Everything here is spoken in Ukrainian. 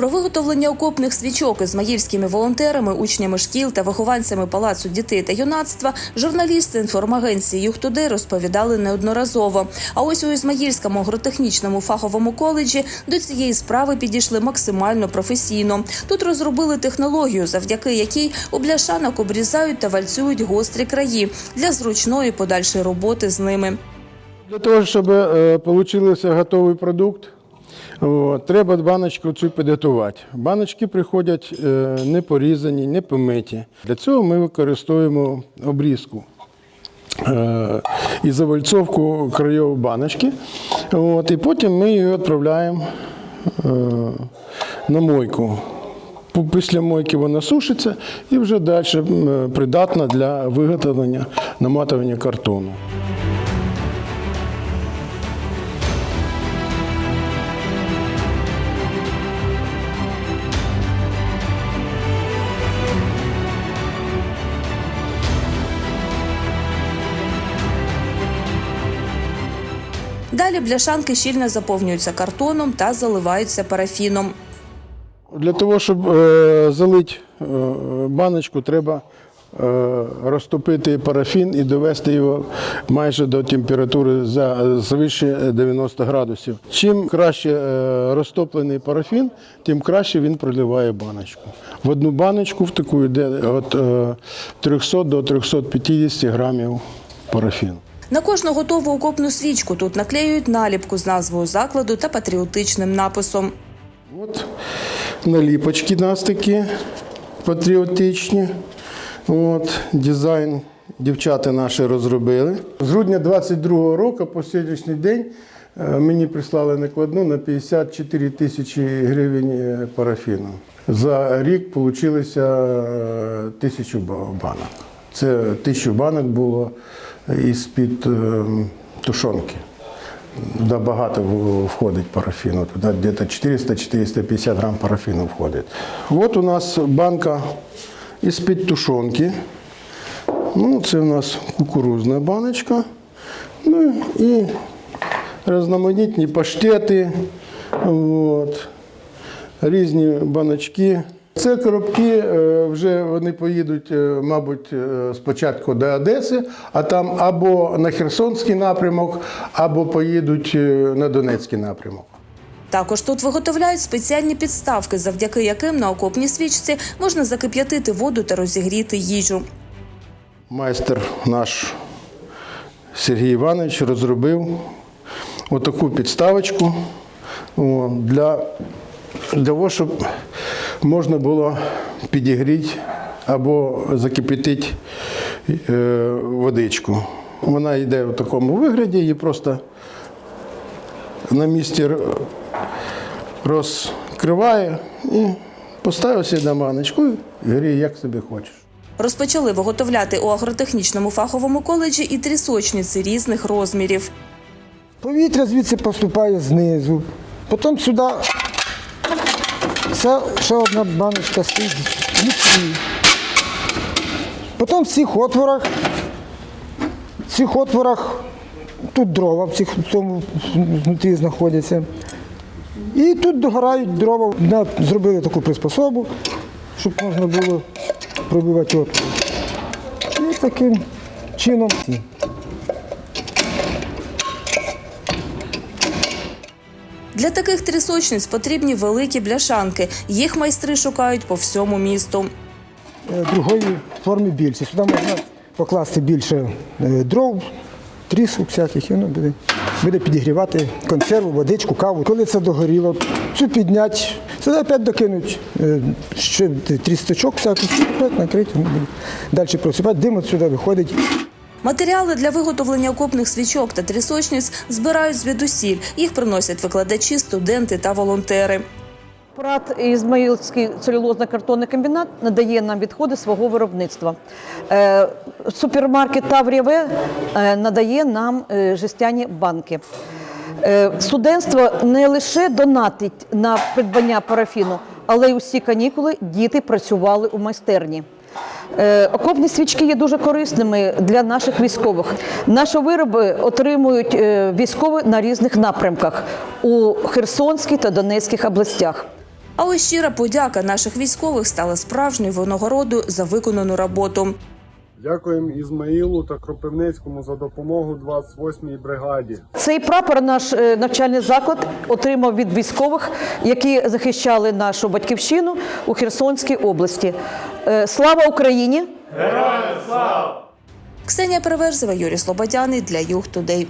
Про виготовлення окопних свічок ізмаїльськими волонтерами, учнями шкіл та вихованцями палацу дітей та юнацтва журналісти інформагенції «Юхтуди» розповідали неодноразово. А ось у Ізмаїльському агротехнічному фаховому коледжі до цієї справи підійшли максимально професійно. Тут розробили технологію, завдяки якій у бляшанок обрізають та вальцюють гострі краї для зручної подальшої роботи з ними. Для того, щоб е, получився готовий продукт, от, треба баночку цю підготувати. Баночки приходять е, не порізані, не помиті. Для цього ми використовуємо обрізку е, і завальцовку краєвої баночки. От, і потім ми її відправляємо е, на мойку. Після мойки вона сушиться і вже далі придатна для виготовлення наматування картону. Далі бляшанки щільно заповнюються картоном та заливаються парафіном. Для того, щоб е, залити е, баночку, треба е, розтопити парафін і довести його майже до температури за свише 90 градусів. Чим краще розтоплений парафін, тим краще він проливає баночку. В одну баночку в таку йде від е, 300 до 350 грамів парафіну. На кожну готову окопну свічку тут наклеюють наліпку з назвою закладу та патріотичним написом. От наліпочки нас такі патріотичні. От, дизайн дівчата наші розробили. З грудня 22-го року по сьогоднішній день е, мені прислали накладну на 54 тисячі гривень е, парафіну. За рік вийшло тисячу банок. Це тисячу банок було із-під е, тушонки. Туди багато входить парафіну. Туди десь 400-450 грам парафіну входить. От у нас банка із-під тушонки. Ну, це у нас кукурузна баночка. Ну і різноманітні паштети. От, різні баночки. Це коробки е, вже вони поїдуть, е, мабуть, е, спочатку до Одеси, а там або на Херсонський напрямок, або поїдуть на Донецький напрямок. Також тут виготовляють спеціальні підставки, завдяки яким на окопній свічці можна закип'ятити воду та розігріти їжу. Майстер наш Сергій Іванович розробив отаку підставочку для того, щоб можна було підігріти або закипятити е, водичку. Вона йде в такому вигляді, її просто на місці розкриває і поставив собі на маночку і гріє, як собі хочеш. Розпочали виготовляти у агротехнічному фаховому коледжі і трісочниці різних розмірів. Повітря звідси поступає знизу. Потім сюди це ще одна баночка стоїть. Потім в цих отворах, в цих отворах тут дрова в цих тому внутрі знаходяться. І тут догорають дрова. Зробили таку приспособу, щоб можна було пробивати отвори. І таким чином. Для таких трісочниць потрібні великі бляшанки. Їх майстри шукають по всьому місту. е, другої форми більше. Сюди можна покласти більше е, дров, трісок всяких, і воно буде, буде підігрівати консерву, водичку, каву. Коли це догоріло, цю піднять, сюди опять докинуть е, ще трісточок всяких, накрити, далі просипати, дим от сюди виходить. Матеріали для виготовлення окопних свічок та трісочниць збирають звідусіль. Їх приносять викладачі, студенти та волонтери. Прат Ізмаїльський целюлозно-картонний комбінат надає нам відходи свого виробництва. Е, Супермаркет Таврія е, надає нам е, жестяні банки. Е, Студентство не лише донатить на придбання парафіну, але й усі канікули діти працювали у майстерні. Е, Окопні свічки є дуже корисними для наших військових. Наші вироби отримують е, військові на різних напрямках у Херсонській та Донецьких областях. Але щира подяка наших військових стала справжньою винагородою за виконану роботу. Дякуємо Ізмаїлу та Кропивницькому за допомогу 28-й бригаді. Цей прапор наш е, навчальний заклад отримав від військових, які захищали нашу батьківщину у Херсонській області. Е, Слава Україні! Героям слава! Ксенія Переверзева, Юрій Слободяний для Юг Тудей.